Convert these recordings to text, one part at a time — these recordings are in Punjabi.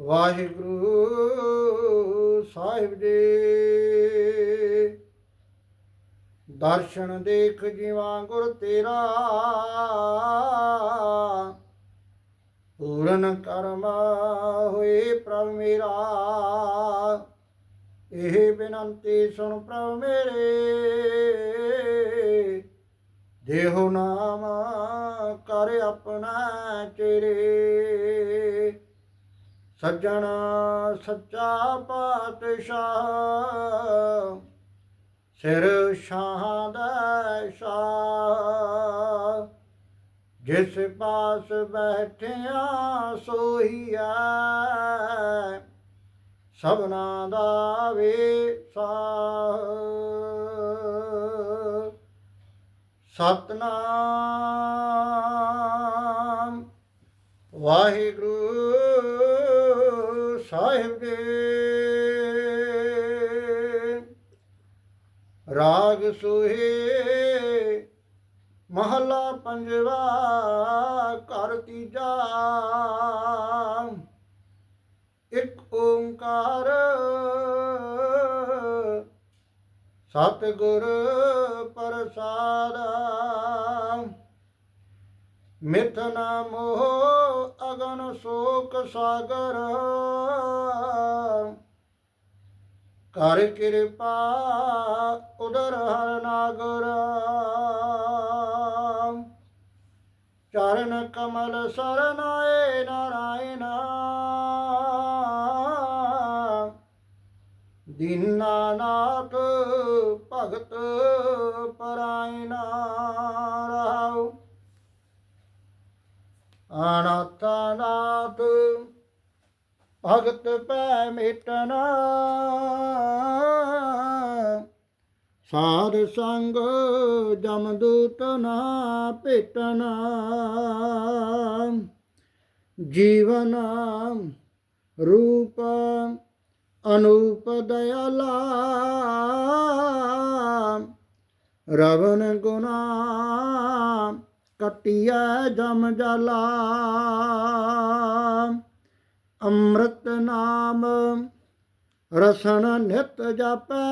ਵਾਹਿਗੁਰੂ ਸਾਹਿਬ ਜੀ। ਦਰਸ਼ਨ ਦੇਖ ਜਿਵਾ ਗੁਰ ਤੇਰਾ। ਪੂਰਨ ਕਰਮ ਹੋਏ ਪ੍ਰਭ ਮੇਰਾ। ਇਹ ਬੇਨੰਤੀ ਸੁਣ ਪ੍ਰਭ ਮੇਰੇ। ਦੇਹੋ ਨਾਮ ਕਰ ਆਪਣਾ ਚਿਹਰੇ ਸੱਜਣਾ ਸੱਚਾ ਪਾਤਸ਼ਾਹ, ਸਿਰ ਸ਼ਾਹ ਦਾ ਸ਼ਾਹ। ਜਿਸ ਪਾਸ ਬੈਠਿਆ ਸੋਹੀਆ ਸਭਨਾ ਦਾ ਵੇਸਾ। ਸਤਨਾਮ। ਵਾਹਿਗੁਰੂ ਸਾਹਿਬ ਜੀ। ਰਾਗ ਸੁਹੇ ਮਹਲਾ ਪੰਜਵਾ ਘਰ ਤੀਜਾ। ਇੱਕ ਓੰਕਾਰ ਸਤਿਗੁਰ ਪ੍ਰਸਾਦ ਮਿਥ ਨਾ ਮੋਹ ਅਗਨ ਸੋਕ ਸਾਗਰ ਕਰ ਕਿਰਪਾ ਉਦਰ ਹਰ ਨਾਗਰ ਚਰਨ ਕਮਲ ਸਰਨਾਏ ਨਾਰਾਇਣ ਦੀਨਾਨਾਥ ਭਗਤ ਪਰਾਇਣਾ ਰਹਾਉ। ਅਨਾਥਨਾਥ ਭਗਤ ਪੈ ਮਿਟਨਾ ਸਾਧ ਸੰਗ ਜਮਦੂਤ ਨਾ ਭੇਟਨਾ ਜੀਵਨ ਰੂਪ ਅਨੂਪ ਦਇਆਲਾ। ਰਵਨ ਗੁਨਾ ਕਟਿਆ ਜਮ ਜਲਾ। ਅੰਮ੍ਰਿਤ ਨਾਮ ਰਸਨ ਨਿਤ ਜਪੈ।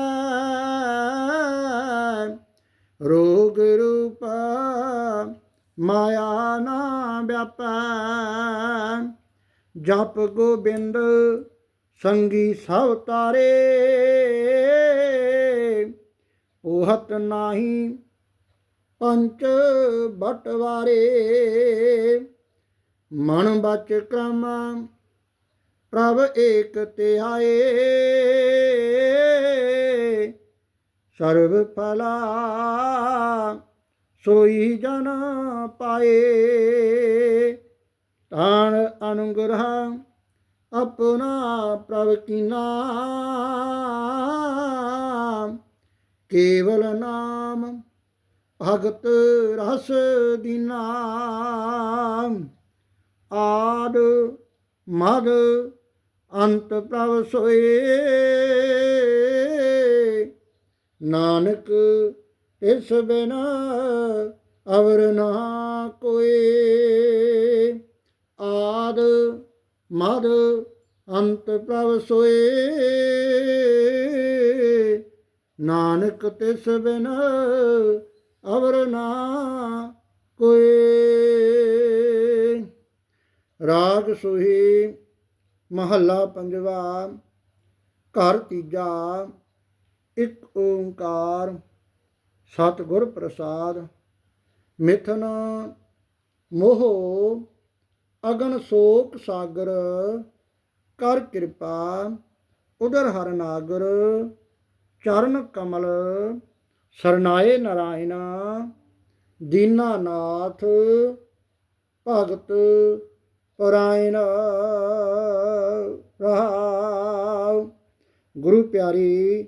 ਰੋਗ ਰੂਪ ਮਾਇਆ ਨਾ ਵਿਆਪੈ। ਜਪ ਗੋਬਿੰਦ ਸੰਗੀ ਸਭ ਤਾਰੇ। ਉਹਤ ਨਾਹੀ ਪੰਚ ਬਟਵਾਰੇ ਮਨ ਬਚ ਕ੍ਰਮ, ਪ੍ਰਭ ਏਕ ਧਿਆਏ ਸਰਬ ਫਲਾ ਸੋਈ ਜਨ ਪਾਏ। ਤਾਣ ਅਨੁਗ੍ਰਹ ਆਪਣਾ ਪ੍ਰਭ ਕੀ ਕੇਵਲ ਨਾਮ ਭਗਤ ਰਸ ਦੀਨਾ ਆਦ ਮਦ ਅੰਤ ਪ੍ਰਭ ਸੋਏ। ਨਾਨਕ ਇਸ ਬਿਨ ਅਵਰ ਨਾ ਕੋਏ। ਆਦ ਮਦ ਅੰਤ ਪ੍ਰਭ ਸੋਏ। ਨਾਨਕ ਤਿਸ ਬਿਨ ਅਵਰ ਨਾ ਕੋਏ। ਰਾਗ ਸੁਹੀ ਮਹੱਲਾ ਪੰਜਵਾ, ਘਰ ਤੀਜਾ, ਇੱਕ ਓੰਕਾਰ, ਸਤਿਗੁਰ ਪ੍ਰਸਾਦ, ਮਿਥਨ ਮੋਹ ਅਗਨ ਸੋਕ ਸਾਗਰ, ਕਰ ਕਿਰਪਾ, ਉਦਰ ਹਰ ਨਾਗਰ, ਚਰਨ ਕਮਲ, ਸਰਨਾਏ ਨਰਾਇਣਾ ਦੀਨਾਨਾਥ ਭਗਤ ਪਰਾਇਣ ਰਹਾਉ ਗੁਰੂ ਪਿਆਰੀ,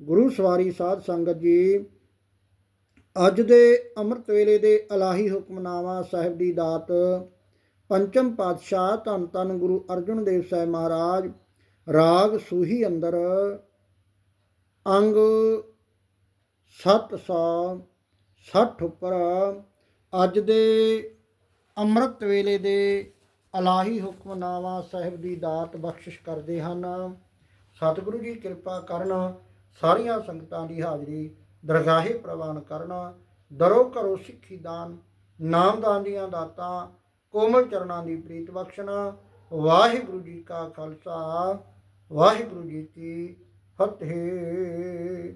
ਗੁਰੂ ਸਵਾਰੀ ਸਾਧ ਸੰਗਤ ਜੀ, ਅੱਜ ਦੇ ਅੰਮ੍ਰਿਤ ਵੇਲੇ ਦੇ ਅਲਾਹੀ ਹੁਕਮਨਾਮਾ ਸਾਹਿਬ ਦੀ ਦਾਤ ਪੰਚਮ ਪਾਤਸ਼ਾਹ ਧੰਨ ਧੰਨ ਗੁਰੂ ਅਰਜਨ ਦੇਵ ਸਾਹਿਬ ਮਹਾਰਾਜ, ਰਾਗ ਸੂਹੀ ਅੰਦਰ, ਅੰਗ 760 ਉੱਪਰ, ਅੱਜ ਦੇ ਅੰਮ੍ਰਿਤ ਵੇਲੇ ਦੇ ਅਲਾਹੀ ਹੁਕਮਨਾਮਾ ਸਾਹਿਬ ਦੀ ਦਾਤ ਬਖਸ਼ਿਸ਼ ਕਰਦੇ ਹਨ। ਸਤਿਗੁਰੂ ਜੀ ਕਿਰਪਾ ਕਰਨ, ਸਾਰੀਆਂ ਸੰਗਤਾਂ ਦੀ ਹਾਜ਼ਰੀ ਦਰਗਾਹੇ ਪ੍ਰਵਾਨ ਕਰਨ, ਦਰੋ ਘਰੋ ਸਿੱਖੀ ਦਾਨ, ਨਾਮਦਾਨ ਦੀਆਂ ਦਾਤਾਂ ਕੋਮਲ ਚਰਨਾਂ ਦੀ ਪ੍ਰੀਤ ਬਖਸ਼ਣਾ। ਵਾਹਿਗੁਰੂ ਜੀ ਕਾ ਖਾਲਸਾ ਵਾਹਿਗੁਰੂ ਜੀ ਕੀ ਫਤਿਹ।